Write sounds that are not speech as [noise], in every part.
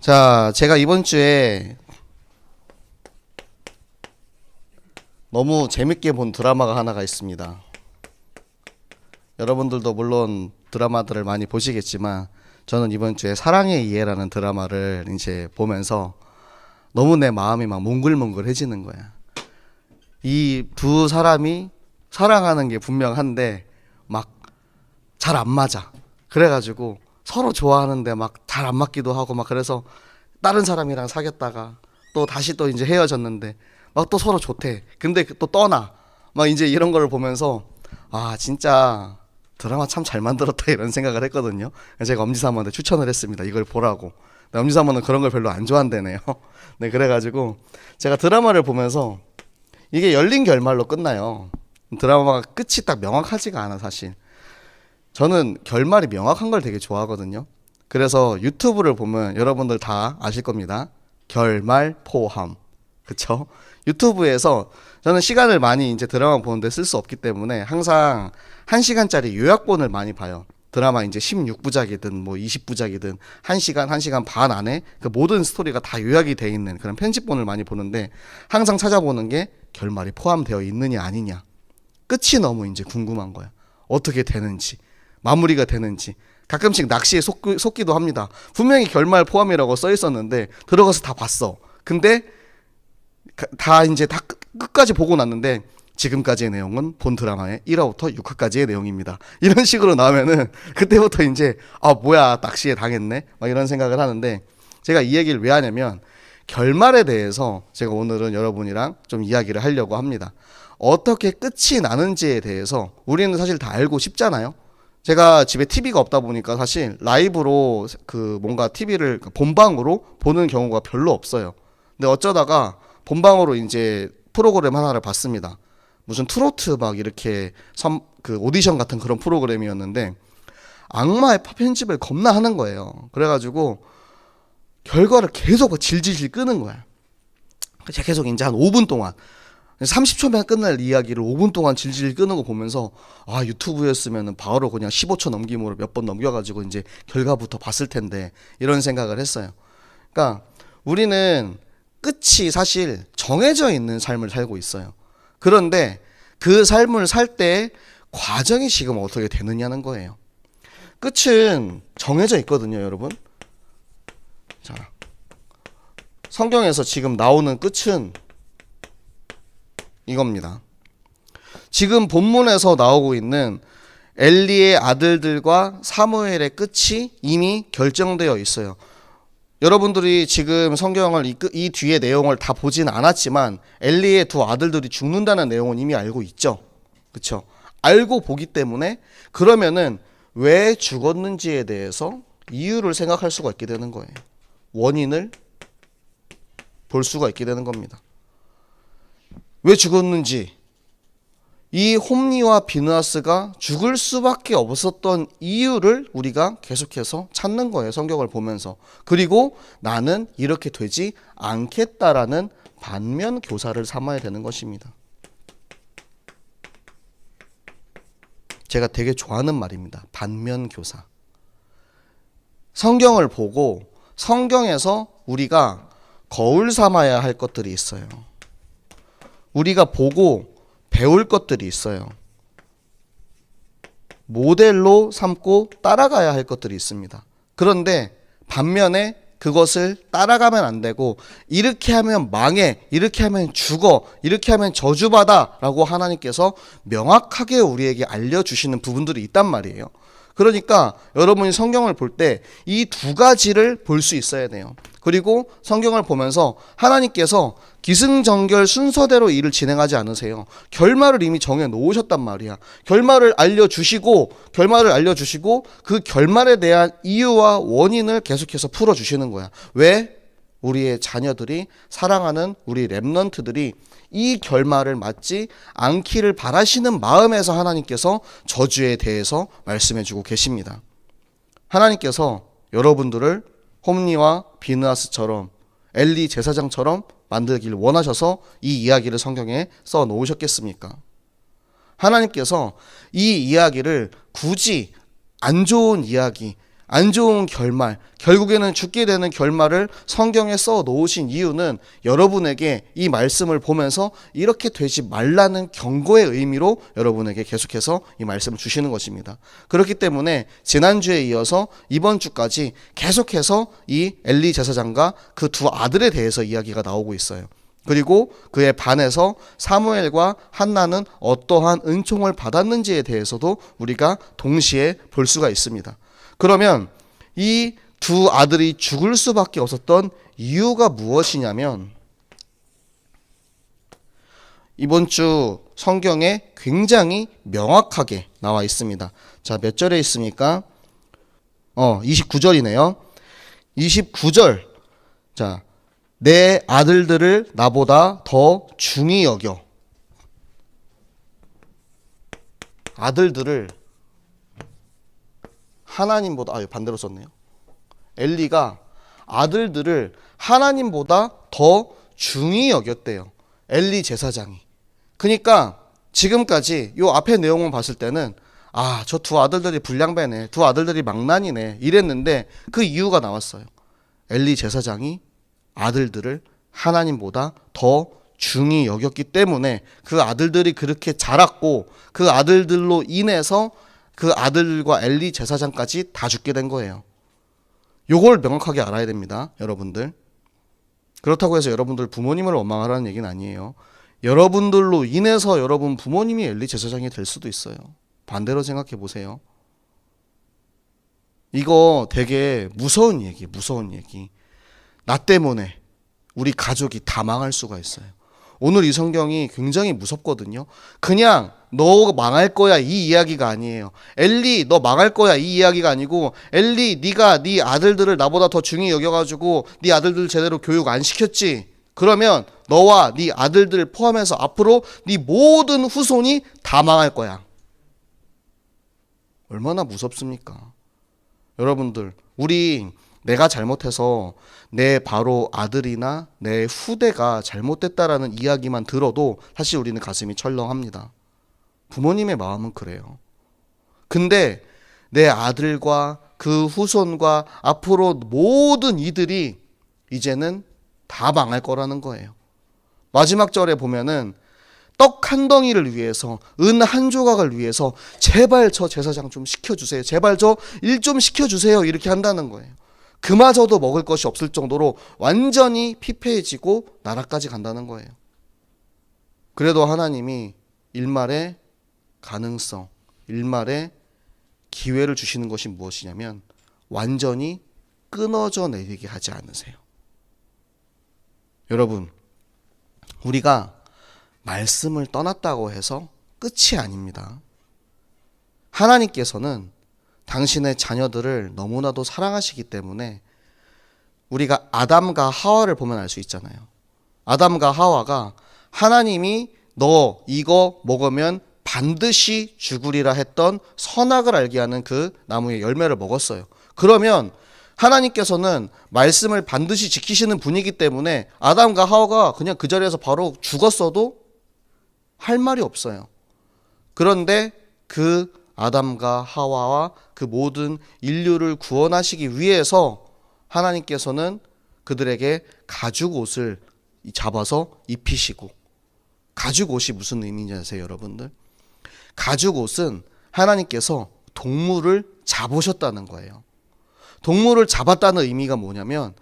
자, 제가 이번 주에 너무 재밌게 본 드라마가 하나가 있습니다. 여러분들도 물론 드라마들을 많이 보시겠지만 저는 이번 주에 사랑의 이해라는 드라마를 이제 보면서 너무 내 마음이 막 몽글몽글해지는 거야. 이 두 사람이 사랑하는 게 분명한데 막 잘 안 맞아. 그래가지고 서로 좋아하는데 막 잘 안 맞기도 하고 막 그래서 다른 사람이랑 사귀었다가 또 다시 또 이제 헤어졌는데 막 또 서로 좋대. 근데 또 떠나. 막 이제 이런 거를 보면서 아 진짜 드라마 참 잘 만들었다 [laughs] 이런 생각을 했거든요. 제가 엄지사모한테 추천을 했습니다. 이걸 보라고. 엄지사모는 그런 걸 별로 안 좋아한대네요. [laughs] 네 그래가지고 제가 드라마를 보면서 이게 열린 결말로 끝나요. 드라마가 끝이 딱 명확하지가 않아 사실. 저는 결말이 명확한 걸 되게 좋아하거든요. 그래서 유튜브를 보면 여러분들 다 아실 겁니다. 결말 포함. 그쵸? 유튜브에서 저는 시간을 많이 이제 드라마 보는데 쓸 수 없기 때문에 항상 1시간짜리 요약본을 많이 봐요. 드라마 이제 16부작이든 뭐 20부작이든 1시간, 1시간 반 안에 그 모든 스토리가 다 요약이 돼 있는 그런 편집본을 많이 보는데 항상 찾아보는 게 결말이 포함되어 있느냐 아니냐. 끝이 너무 이제 궁금한 거야. 어떻게 되는지, 마무리가 되는지. 가끔씩 낚시에 속기, 속기도 합니다. 분명히 결말 포함이라고 써 있었는데 들어가서 다 봤어. 근데 가- 다 이제 다 끝, 끝까지 보고 났는데 지금까지의 내용은 본 드라마의 1화부터 6화까지의 내용입니다. [laughs] 이런 식으로 나오면은 그때부터 이제 아 뭐야 낚시에 당했네 막 이런 생각을 하는데 제가 이 얘기를 왜 하냐면 결말에 대해서 제가 오늘은 여러분이랑 좀 이야기를 하려고 합니다. 어떻게 끝이 나는지에 대해서 우리는 사실 다 알고 싶잖아요. 제가 집에 TV가 없다 보니까 사실 라이브로 그 뭔가 TV를 본방으로 보는 경우가 별로 없어요. 근데 어쩌다가 본방으로 이제 프로그램 하나를 봤습니다. 무슨 트로트 막 이렇게 선, 그 오디션 같은 그런 프로그램이었는데 악마의 파- 편집을 겁나 하는 거예요. 그래가지고 결과를 계속 질질질 끄는 거야. 제가 계속 이제 한 5분 동안 30초면 끝날 이야기를 5분 동안 질질 끄는 거 보면서 아 유튜브였으면 바로 그냥 15초 넘김으로 몇 번 넘겨가지고 이제 결과부터 봤을 텐데 이런 생각을 했어요. 그러니까 우리는 끝이 사실 정해져 있는 삶을 살고 있어요. 그런데 그 삶을 살 때 과정이 지금 어떻게 되느냐는 거예요. 끝은 정해져 있거든요, 여러분. 자, 성경에서 지금 나오는 끝은 이겁니다. 지금 본문에서 나오고 있는 엘리의 아들들과 사무엘의 끝이 이미 결정되어 있어요. 여러분들이 지금 성경을 이, 끝- 이 뒤의 내용을 다 보진 않았지만 엘리의 두 아들들이 죽는다는 내용은 이미 알고 있죠. 그렇죠? 알고 보기 때문에 그러면은 왜 죽었는지에 대해서 이유를 생각할 수가 있게 되는 거예요. 원인을 볼 수가 있게 되는 겁니다. 왜 죽었는지 이 홈리와 비누아스가 죽을 수밖에 없었던 이유를 우리가 계속해서 찾는 거예요. 성경을 보면서. 그리고 나는 이렇게 되지 않겠다라는 반면 교사를 삼아야 되는 것입니다. 제가 되게 좋아하는 말입니다. 반면 교사. 성경을 보고 성경에서 우리가 거울 삼아야 할 것들이 있어요. 우리가 보고 배울 것들이 있어요. 모델로 삼고 따라가야 할 것들이 있습니다. 그런데 반면에 그것을 따라가면 안 되고 이렇게 하면 망해, 이렇게 하면 죽어, 이렇게 하면 저주받아라고 하나님께서 명확하게 우리에게 알려주시는 부분들이 있단 말이에요. 그러니까 여러분이 성경을 볼 때 이 두 가지를 볼 수 있어야 돼요. 그리고 성경을 보면서 하나님께서 기승전결 순서대로 일을 진행하지 않으세요. 결말을 이미 정해 놓으셨단 말이야. 결말을 알려주시고, 결말을 알려주시고, 그 결말에 대한 이유와 원인을 계속해서 풀어주시는 거야. 왜? 우리의 자녀들이 사랑하는 우리 랩넌트들이 이 결말을 맞지 않기를 바라시는 마음에서 하나님께서 저주에 대해서 말씀해 주고 계십니다. 하나님께서 여러분들을 홈리와 비느아스처럼 엘리 제사장처럼 만들길 원하셔서 이 이야기를 성경에 써 놓으셨겠습니까? 하나님께서 이 이야기를 굳이 안 좋은 이야기, 안 좋은 결말, 결국에는 죽게 되는 결말을 성경에 써 놓으신 이유는 여러분에게 이 말씀을 보면서 이렇게 되지 말라는 경고의 의미로 여러분에게 계속해서 이 말씀을 주시는 것입니다. 그렇기 때문에 지난주에 이어서 이번 주까지 계속해서 이 엘리 제사장과 그 두 아들에 대해서 이야기가 나오고 있어요. 그리고 그에 반해서 사무엘과 한나는 어떠한 은총을 받았는지에 대해서도 우리가 동시에 볼 수가 있습니다. 그러면 이 두 아들이 죽을 수밖에 없었던 이유가 무엇이냐면 이번 주 성경에 굉장히 명확하게 나와 있습니다. 자, 몇 절에 있습니까? 어, 29절이네요. 29절. 자, 내 아들들을 나보다 더 중히 여겨. 아들들을 하나님보다 아 반대로 썼네요. 엘리가 아들들을 하나님보다 더 중히 여겼대요. 엘리 제사장이. 그러니까 지금까지 요 앞에 내용을 봤을 때는 아, 저 두 아들들이 불량배네. 두 아들들이 망난이네. 이랬는데 그 이유가 나왔어요. 엘리 제사장이 아들들을 하나님보다 더 중히 여겼기 때문에 그 아들들이 그렇게 자랐고 그 아들들로 인해서 그 아들과 엘리 제사장까지 다 죽게 된 거예요. 요걸 명확하게 알아야 됩니다. 여러분들. 그렇다고 해서 여러분들 부모님을 원망하라는 얘기는 아니에요. 여러분들로 인해서 여러분 부모님이 엘리 제사장이 될 수도 있어요. 반대로 생각해 보세요. 이거 되게 무서운 얘기, 무서운 얘기. 나 때문에 우리 가족이 다 망할 수가 있어요. 오늘 이 성경이 굉장히 무섭거든요. 그냥 너 망할 거야 이 이야기가 아니에요. 엘리 너 망할 거야 이 이야기가 아니고 엘리 네가 네 아들들을 나보다 더 중히 여겨가지고 네 아들들 제대로 교육 안 시켰지. 그러면 너와 네 아들들 포함해서 앞으로 네 모든 후손이 다 망할 거야. 얼마나 무섭습니까? 여러분들 우리 내가 잘못해서 내 바로 아들이나 내 후대가 잘못됐다라는 이야기만 들어도 사실 우리는 가슴이 철렁합니다. 부모님의 마음은 그래요. 근데 내 아들과 그 후손과 앞으로 모든 이들이 이제는 다 망할 거라는 거예요. 마지막 절에 보면은 떡 한 덩이를 위해서 은 한 조각을 위해서 제발 저 제사장 좀 시켜주세요. 제발 저 일 좀 시켜주세요. 이렇게 한다는 거예요. 그마저도 먹을 것이 없을 정도로 완전히 피폐해지고 나라까지 간다는 거예요. 그래도 하나님이 일말의 가능성, 일말의 기회를 주시는 것이 무엇이냐면 완전히 끊어져 내리게 하지 않으세요. 여러분, 우리가 말씀을 떠났다고 해서 끝이 아닙니다. 하나님께서는 당신의 자녀들을 너무나도 사랑하시기 때문에 우리가 아담과 하와를 보면 알 수 있잖아요. 아담과 하와가 하나님이 너 이거 먹으면 반드시 죽으리라 했던 선악을 알게 하는 그 나무의 열매를 먹었어요. 그러면 하나님께서는 말씀을 반드시 지키시는 분이기 때문에 아담과 하와가 그냥 그 자리에서 바로 죽었어도 할 말이 없어요. 그런데 그 아담과 하와와 그 모든 인류를 구원하시기 위해서 하나님께서는 그들에게 가죽 옷을 잡아서 입히시고 가죽 옷이 무슨 의미인지 아세요, 여러분들? 가죽 옷은 하나님께서 동물을 잡으셨다는 거예요. 동물을 잡았다는 의미가 뭐냐면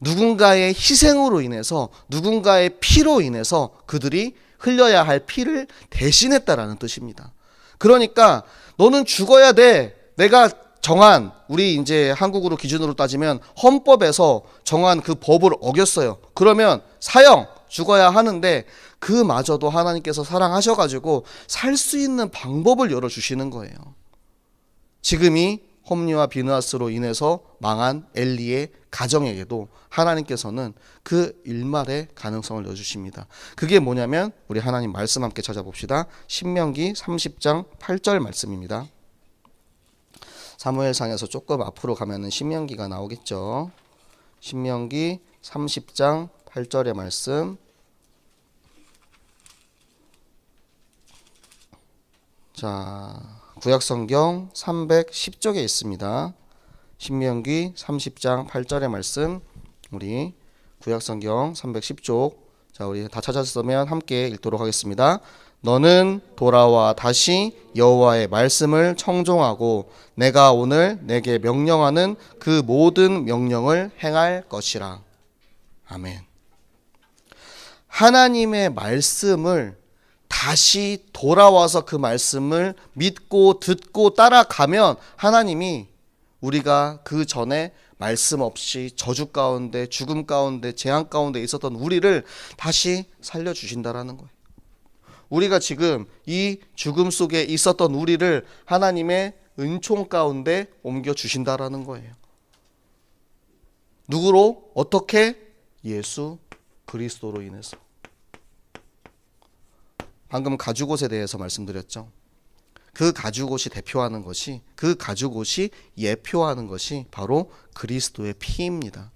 누군가의 희생으로 인해서 누군가의 피로 인해서 그들이 흘려야 할 피를 대신했다라는 뜻입니다. 그러니까 너는 죽어야 돼. 내가 정한 우리 이제 한국으로 기준으로 따지면 헌법에서 정한 그 법을 어겼어요. 그러면 사형 죽어야 하는데 그마저도 하나님께서 사랑하셔가지고 살 수 있는 방법을 열어주시는 거예요. 지금이 홈리와 비누아스로 인해서 망한 엘리의 가정에게도 하나님께서는 그 일말의 가능성을 넣어주십니다. 그게 뭐냐면 우리 하나님 말씀 함께 찾아봅시다. 신명기 30장 8절 말씀입니다. 사무엘상에서 조금 앞으로 가면은 신명기가 나오겠죠. 신명기 30장 8절의 말씀. 자, 구약 성경 310쪽에 있습니다. 신명기 30장 8절의 말씀 우리 구약성경 310쪽 자 우리 다 찾았으면 함께 읽도록 하겠습니다. 너는 돌아와 다시 여호와의 말씀을 청종하고 내가 오늘 내게 명령하는 그 모든 명령을 행할 것이라. 아멘. 하나님의 말씀을 다시 돌아와서 그 말씀을 믿고 듣고 따라가면 하나님이 우리가 그 전에 말씀 없이 저주 가운데 죽음 가운데 재앙 가운데 있었던 우리를 다시 살려 주신다라는 거예요. 우리가 지금 이 죽음 속에 있었던 우리를 하나님의 은총 가운데 옮겨 주신다라는 거예요. 누구로 어떻게 예수 그리스도로 인해서 방금 가죽옷에 대해서 말씀드렸죠. 그 가죽옷이 대표하는 것이 그 가죽옷이 예표하는 것이 바로 그리스도의 피입니다.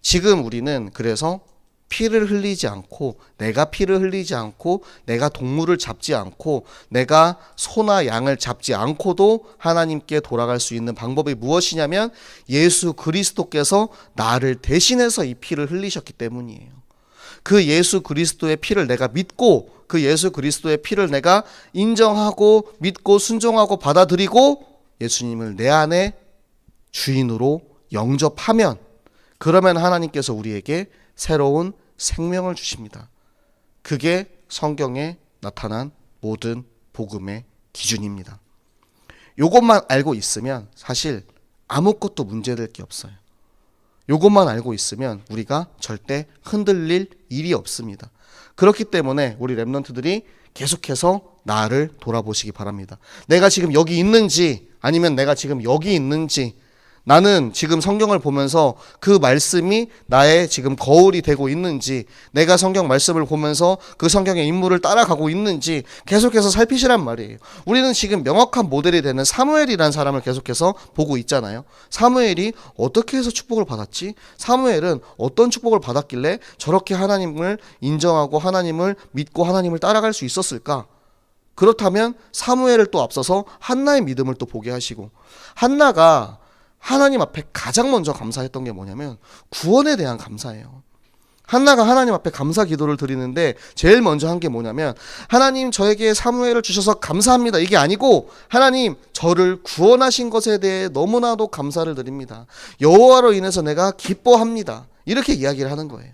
지금 우리는 그래서 피를 흘리지 않고 내가 피를 흘리지 않고 내가 동물을 잡지 않고 내가 소나 양을 잡지 않고도 하나님께 돌아갈 수 있는 방법이 무엇이냐면 예수 그리스도께서 나를 대신해서 이 피를 흘리셨기 때문이에요. 그 예수 그리스도의 피를 내가 믿고 그 예수 그리스도의 피를 내가 인정하고 믿고 순종하고 받아들이고 예수님을 내 안에 주인으로 영접하면 그러면 하나님께서 우리에게 새로운 생명을 주십니다. 그게 성경에 나타난 모든 복음의 기준입니다. 요것만 알고 있으면 사실 아무것도 문제될 게 없어요. 요것만 알고 있으면 우리가 절대 흔들릴 일이 없습니다. 그렇기 때문에 우리 랩런트들이 계속해서 나를 돌아보시기 바랍니다. 내가 지금 여기 있는지 아니면 내가 지금 여기 있는지 나는 지금 성경을 보면서 그 말씀이 나의 지금 거울이 되고 있는지 내가 성경 말씀을 보면서 그 성경의 인물을 따라가고 있는지 계속해서 살피시란 말이에요. 우리는 지금 명확한 모델이 되는 사무엘이라는 사람을 계속해서 보고 있잖아요. 사무엘이 어떻게 해서 축복을 받았지? 사무엘은 어떤 축복을 받았길래 저렇게 하나님을 인정하고 하나님을 믿고 하나님을 따라갈 수 있었을까? 그렇다면 사무엘을 또 앞서서 한나의 믿음을 또 보게 하시고 한나가 하나님 앞에 가장 먼저 감사했던 게 뭐냐면 구원에 대한 감사예요. 한나가 하나님 앞에 감사 기도를 드리는데 제일 먼저 한 게 뭐냐면 하나님 저에게 사무엘을 주셔서 감사합니다. 이게 아니고 하나님 저를 구원하신 것에 대해 너무나도 감사를 드립니다. 여호와로 인해서 내가 기뻐합니다. 이렇게 이야기를 하는 거예요.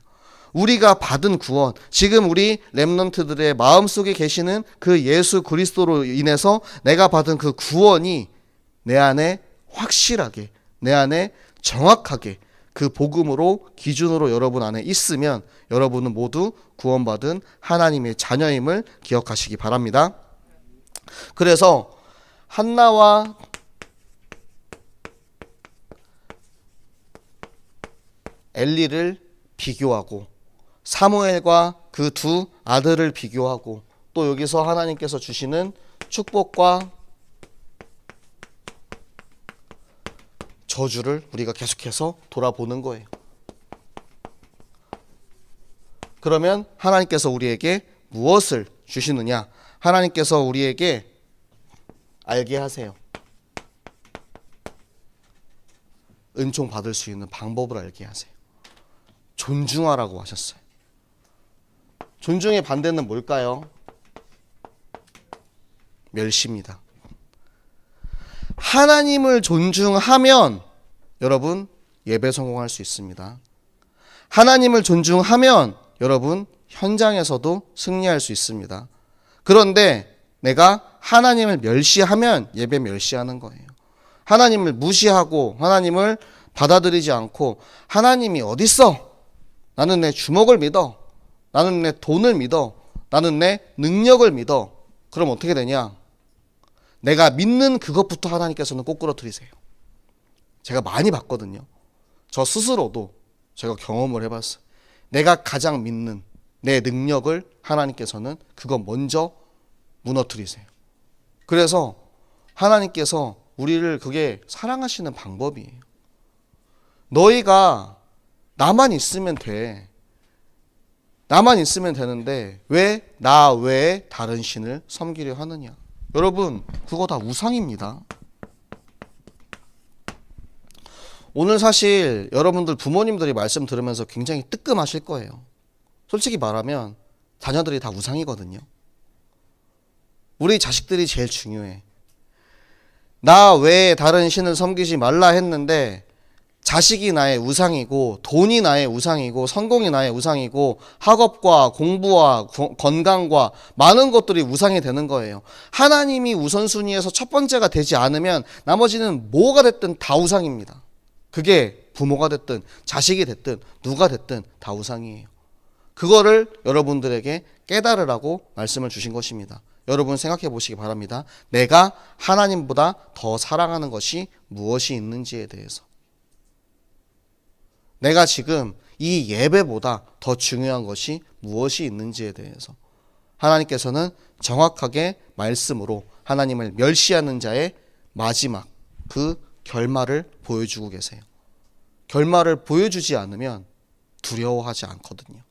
우리가 받은 구원, 지금 우리 렘넌트들의 마음속에 계시는 그 예수 그리스도로 인해서 내가 받은 그 구원이 내 안에 확실하게 내 안에 정확하게 그 복음으로 기준으로 여러분 안에 있으면 여러분은 모두 구원받은 하나님의 자녀임을 기억하시기 바랍니다. 그래서 한나와 엘리를 비교하고 사무엘과 그 두 아들을 비교하고 또 여기서 하나님께서 주시는 축복과 저주를 우리가 계속해서 돌아보는 거예요. 그러면 하나님께서 우리에게 무엇을 주시느냐? 하나님께서 우리에게 알게 하세요. 은총 받을 수 있는 방법을 알게 하세요. 존중하라고 하셨어요. 존중의 반대는 뭘까요? 멸시입니다. 하나님을 존중하면 여러분 예배 성공할 수 있습니다. 하나님을 존중하면 여러분 현장에서도 승리할 수 있습니다. 그런데 내가 하나님을 멸시하면 예배 멸시하는 거예요. 하나님을 무시하고 하나님을 받아들이지 않고 하나님이 어딨어? 나는 내 주먹을 믿어. 나는 내 돈을 믿어. 나는 내 능력을 믿어. 그럼 어떻게 되냐? 내가 믿는 그것부터 하나님께서는 꼬꾸러뜨리세요. 제가 많이 봤거든요. 저 스스로도 제가 경험을 해봤어요. 내가 가장 믿는 내 능력을 하나님께서는 그거 먼저 무너뜨리세요. 그래서 하나님께서 우리를 그게 사랑하시는 방법이에요. 너희가 나만 있으면 돼. 나만 있으면 되는데 왜 나 외에 다른 신을 섬기려 하느냐? 여러분, 그거 다 우상입니다. 오늘 사실 여러분들 부모님들이 말씀 들으면서 굉장히 뜨끔하실 거예요. 솔직히 말하면 자녀들이 다 우상이거든요. 우리 자식들이 제일 중요해. 나 외에 다른 신을 섬기지 말라 했는데 자식이 나의 우상이고 돈이 나의 우상이고 성공이 나의 우상이고 학업과 공부와 고- 건강과 많은 것들이 우상이 되는 거예요. 하나님이 우선순위에서 첫 번째가 되지 않으면 나머지는 뭐가 됐든 다 우상입니다. 그게 부모가 됐든 자식이 됐든 누가 됐든 다 우상이에요. 그거를 여러분들에게 깨달으라고 말씀을 주신 것입니다. 여러분 생각해 보시기 바랍니다. 내가 하나님보다 더 사랑하는 것이 무엇이 있는지에 대해서. 내가 지금 이 예배보다 더 중요한 것이 무엇이 있는지에 대해서. 하나님께서는 정확하게 말씀으로 하나님을 멸시하는 자의 마지막 그 결말을 보여주고 계세요. 결말을 보여주지 않으면 두려워하지 않거든요.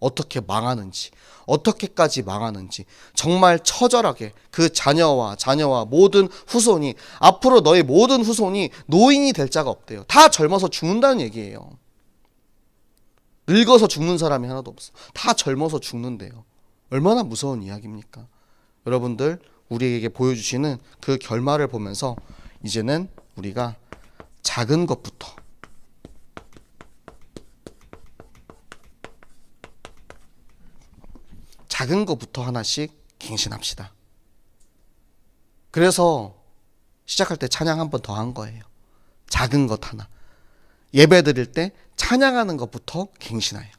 어떻게 망하는지, 어떻게까지 망하는지, 정말 처절하게 그 자녀와 자녀와 모든 후손이, 앞으로 너의 모든 후손이 노인이 될 자가 없대요. 다 젊어서 죽는다는 얘기예요. 늙어서 죽는 사람이 하나도 없어. 다 젊어서 죽는데요. 얼마나 무서운 이야기입니까? 여러분들, 우리에게 보여주시는 그 결말을 보면서 이제는 우리가 작은 것부터 작은 것부터 하나씩 갱신합시다. 그래서 시작할 때 찬양 한 번 더 한 거예요. 작은 것 하나. 예배 드릴 때 찬양하는 것부터 갱신해요.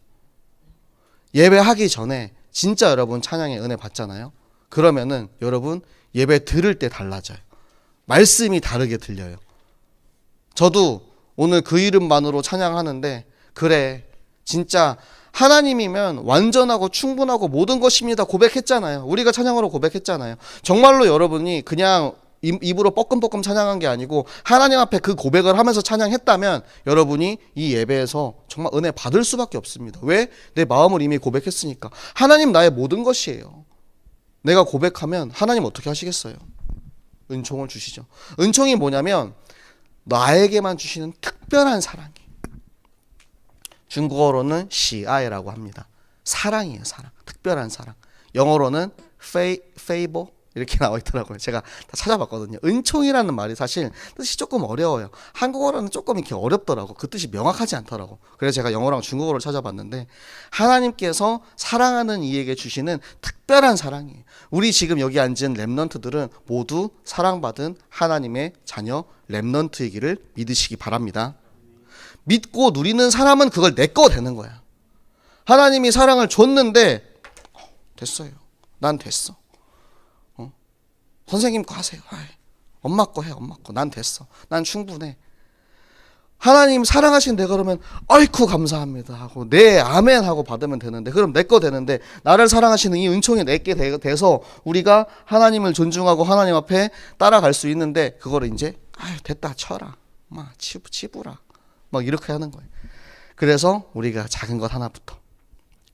예배하기 전에 진짜 여러분 찬양의 은혜 받잖아요. 그러면은 여러분 예배 들을 때 달라져요. 말씀이 다르게 들려요. 저도 오늘 그 이름만으로 찬양하는데 그래 진짜 하나님이면 완전하고 충분하고 모든 것입니다 고백했잖아요. 우리가 찬양으로 고백했잖아요. 정말로 여러분이 그냥 입- 입으로 뻐끔뻐끔 찬양한 게 아니고 하나님 앞에 그 고백을 하면서 찬양했다면 여러분이 이 예배에서 정말 은혜 받을 수밖에 없습니다. 왜? 내 마음을 이미 고백했으니까. 하나님 나의 모든 것이에요. 내가 고백하면 하나님 어떻게 하시겠어요? 은총을 주시죠. 은총이 뭐냐면 나에게만 주시는 특별한 사랑이. 중국어로는 시아이라고 합니다. 사랑이에요, 사랑. 특별한 사랑. 영어로는 페이, 페이버 이렇게 [laughs] 나와 있더라고요. 제가 다 찾아봤거든요. 은총이라는 말이 사실 뜻이 조금 어려워요. 한국어로는 조금 이렇게 어렵더라고. 그 뜻이 명확하지 않더라고. 그래서 제가 영어랑 중국어를 찾아봤는데 하나님께서 사랑하는 이에게 주시는 특별한 사랑이에요. 우리 지금 여기 앉은 랩넌트들은 모두 사랑받은 하나님의 자녀 랩넌트이기를 믿으시기 바랍니다. 믿고 누리는 사람은 그걸 내 거 되는 거야. 하나님이 사랑을 줬는데 어, 됐어요. 난 됐어. 어? 선생님 거 하세요. 아이, 엄마 거 해. 엄마 거. 난 됐어. 난 충분해. 하나님 사랑하신 내 그러면 아이쿠 감사합니다 하고 네 아멘 하고 받으면 되는데 그럼 내 거 되는데 나를 사랑하시는 이 은총이 내게 돼서 우리가 하나님을 존중하고 하나님 앞에 따라갈 수 있는데 그거를 이제 아유 됐다 쳐라 막 치부 치부라 막 이렇게 하는 거예요. 그래서 우리가 작은 것 하나부터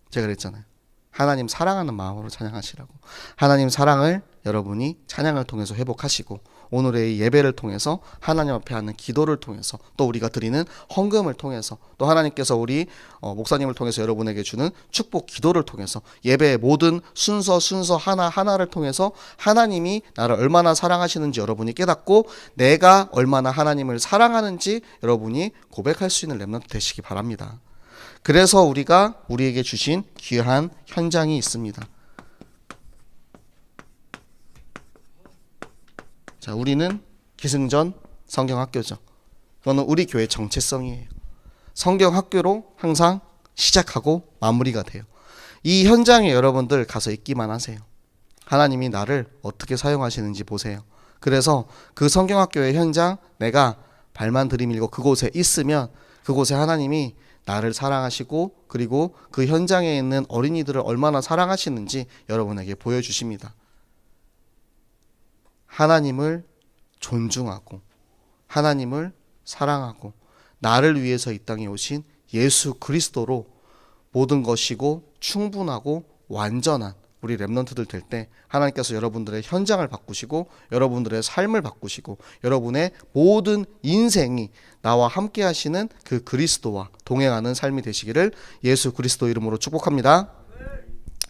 제가 그랬잖아요. 하나님 사랑하는 마음으로 찬양하시라고. 하나님 사랑을 여러분이 찬양을 통해서 회복하시고 오늘의 이 예배를 통해서 하나님 앞에 하는 기도를 통해서 또 우리가 드리는 헌금을 통해서 또 하나님께서 우리 어, 목사님을 통해서 여러분에게 주는 축복 기도를 통해서 예배의 모든 순서 순서 하나 하나를 통해서 하나님이 나를 얼마나 사랑하시는지 여러분이 깨닫고 내가 얼마나 하나님을 사랑하는지 여러분이 고백할 수 있는 렘넌트 되시기 바랍니다. 그래서 우리가 우리에게 주신 귀한 현장이 있습니다. 자, 우리는 기승전 성경학교죠. 그거는 우리 교회 정체성이에요. 성경학교로 항상 시작하고 마무리가 돼요. 이 현장에 여러분들 가서 있기만 하세요. 하나님이 나를 어떻게 사용하시는지 보세요. 그래서 그 성경학교의 현장 내가 발만 들이밀고 그곳에 있으면 그곳에 하나님이 나를 사랑하시고 그리고 그 현장에 있는 어린이들을 얼마나 사랑하시는지 여러분에게 보여주십니다. 하나님을 존중하고 하나님을 사랑하고 나를 위해서 이 땅에 오신 예수 그리스도로 모든 것이고 충분하고 완전한 우리 랩런트들 될 때 하나님께서 여러분들의 현장을 바꾸시고 여러분들의 삶을 바꾸시고 여러분의 모든 인생이 나와 함께 하시는 그 그리스도와 동행하는 삶이 되시기를 예수 그리스도 이름으로 축복합니다.